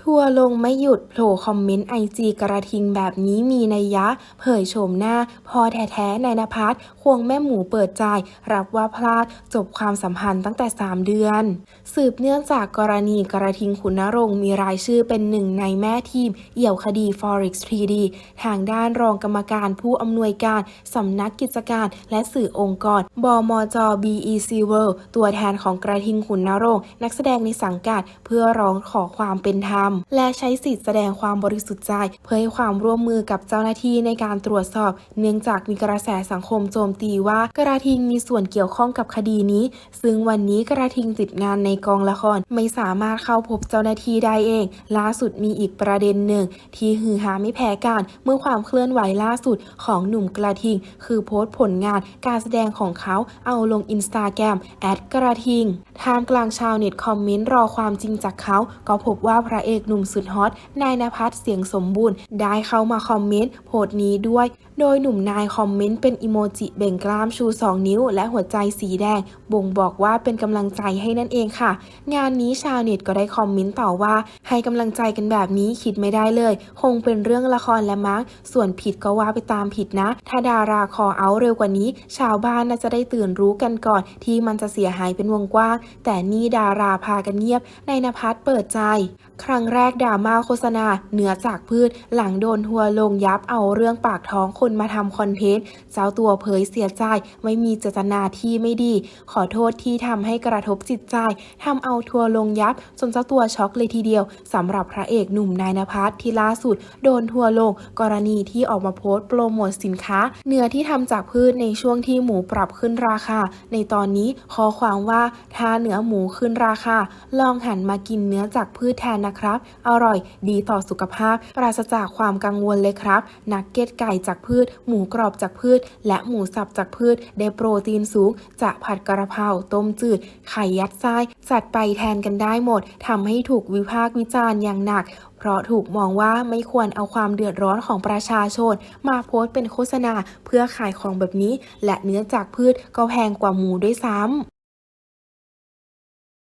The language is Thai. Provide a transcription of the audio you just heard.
ทัวลงไม่หยุดโผล่คอมเมนต์ไอจีกระทิงแบบนี้มีนัยยะ เผยโฉมหน้า พอแท้ๆนายนภัสควงแม่หมูเปิดใจรับว่าพลาดจบความสัมพันธ์ตั้งแต่ 3 เดือน สืบเนื่องจากกรณีกระทิงขุนนรงค์มีรายชื่อเป็นหนึ่งในแม่ทีม เอี่ยวคดี Forex 3D ทางด้านรองกรรมการผู้อำนวยการสำนักกิจการและสื่อองค์กร บมจ BEC World ตัวแทนของกระทิงขุนนรงค์นักแสดงในสังกัดเพื่อร้องขอความเป็นธรรมและใช้สิทธิ์แสดงความบริสุทธิ์ใจ เพื่อให้ความร่วมมือกับเจ้าหน้าที่ในการตรวจสอบ เนื่องจากมีกระแสสังคมโจมตีว่ากระทิงมีส่วนเกี่ยวข้องกับคดีนี้ ซึ่งวันนี้กระทิงติดงานในกองละครไม่สามารถเข้าพบเจ้าหน้าที่ได้เอง ล่าสุดมีอีกประเด็นหนึ่ง ที่ฮือฮาไม่แพ้กันเมื่อความเคลื่อนไหวล่าสุดของหนุ่มกระทิง คือโพสต์ผลงานการแสดงของเขาเอาลงอินสตาแกรมแอดกระทิงท่ามกลางชาวเน็ตคอมเมนต์รอความจริงจากเขาก็พบว่าพระเอกหนุ่มสุดฮอตนายนภัสเสียงสมบูรณ์ ได้เข้ามาคอมเมนต์โพสต์นี้ด้วยโดยหนุ่มนายคอมเมนต์เป็นอิโมจิเบ่งกล้ามชู 2 นิ้ว และหัวใจสีแดง บ่งบอกว่าเป็นกำลังใจให้นั่นเองค่ะ งานนี้ชาวเน็ตก็ได้คอมเมนต์ต่อว่า ให้กำลังใจกันแบบนี้คิดไม่ได้เลย คงเป็นเรื่องละครและมั้งส่วนผิดก็ว่าไปตามผิดนะ ถ้าดาราคอเอาเร็วกว่านี้ ชาวบ้านน่าจะได้ตื่นรู้กันก่อน ที่มันจะเสียหายเป็นวงกว้าง แต่นี่ดาราพากันเงียบในนภัสเปิดใจ ครั้งแรกดราม่าโฆษณาเนื้อจากพืช หลังโดนทัวลงยับเอาเรื่องปากท้องคนมาทำคอนเทนต์เจ้าตัวเผยเสียใจไม่มีเจตนาที่ไม่ดี ขอโทษที่ทำให้กระทบจิตใจทำเอาทัวร์ลงยับจนเจ้าตัวช็อกเลยทีเดียวสำหรับพระเอกหนุ่มนายนภัสที่ล่าสุด โดนทัวร์ลง กรณีที่ออกมาโพสต์โปรโมทสินค้า เนื้อที่ทำจากพืชในช่วงที่หมูปรับขึ้นราคา ในตอนนี้ขอความว่าถ้าเนื้อหมูขึ้นราคา ลองหันมากินเนื้อจากพืชแทนนะครับ อร่อย ดีต่อสุขภาพ ปราศจากความกังวลเลยครับนักเก็ตไก่จากพืชหมูกรอบจากพืช และหมูสับจากพืช ได้โปรตีนสูง จะผัดกระเพราต้มจืด ไข่ยัดไส้จัดไปแทนกันได้หมดทำให้ถูกวิพากษ์วิจารณ์อย่างหนัก เพราะถูกมองว่าไม่ควรเอาความเดือดร้อนของประชาชน มาโพสต์เป็นโฆษณาเพื่อขายของแบบนี้ และเนื้อจากพืชก็แพงกว่าหมูด้วยซ้ำ